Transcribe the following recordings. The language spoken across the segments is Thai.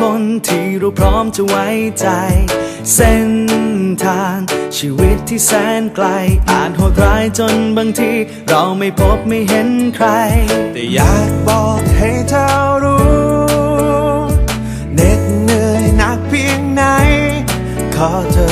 คนที่เราพร้อมจะไว้ใจ เส้นทางชีวิตที่แสนไกล อาจโหดร้ายจนบางที เราไม่พบไม่เห็นใคร แต่อยากบอกให้เธอรู้เหน็ดเหนื่อยหนักเพียงไหน ขอเธอ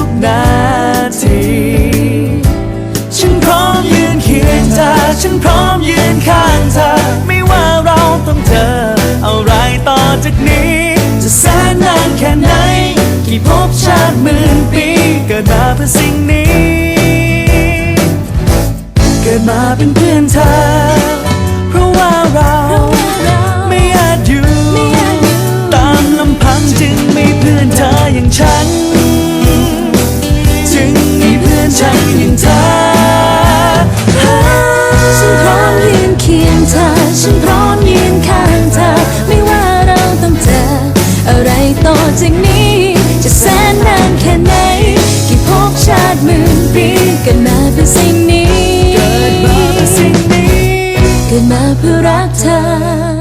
ก ฉันพร้อมยืนข้างเธอ ไม่ว่าเราต้องเจออะไรต่อจากนี้ จะแสนนานแค่ไหน กี่ภพชาติหมื่นปีเกิดมาเพื่อสิ่งนี้ เกิดมาเป็นเพื่อนเธอ เพราะว่าเราไม่อาจอยู่ ตามลำพังจึงมีเพื่อนเธออย่างฉัน จึงมีเพื่อนฉัน หมื่นปีเกิดมาเพื่อสิ่งนี้ เกิดมาเพื่อสิ่งนี้ เกิดมาเพื่อรักเธอ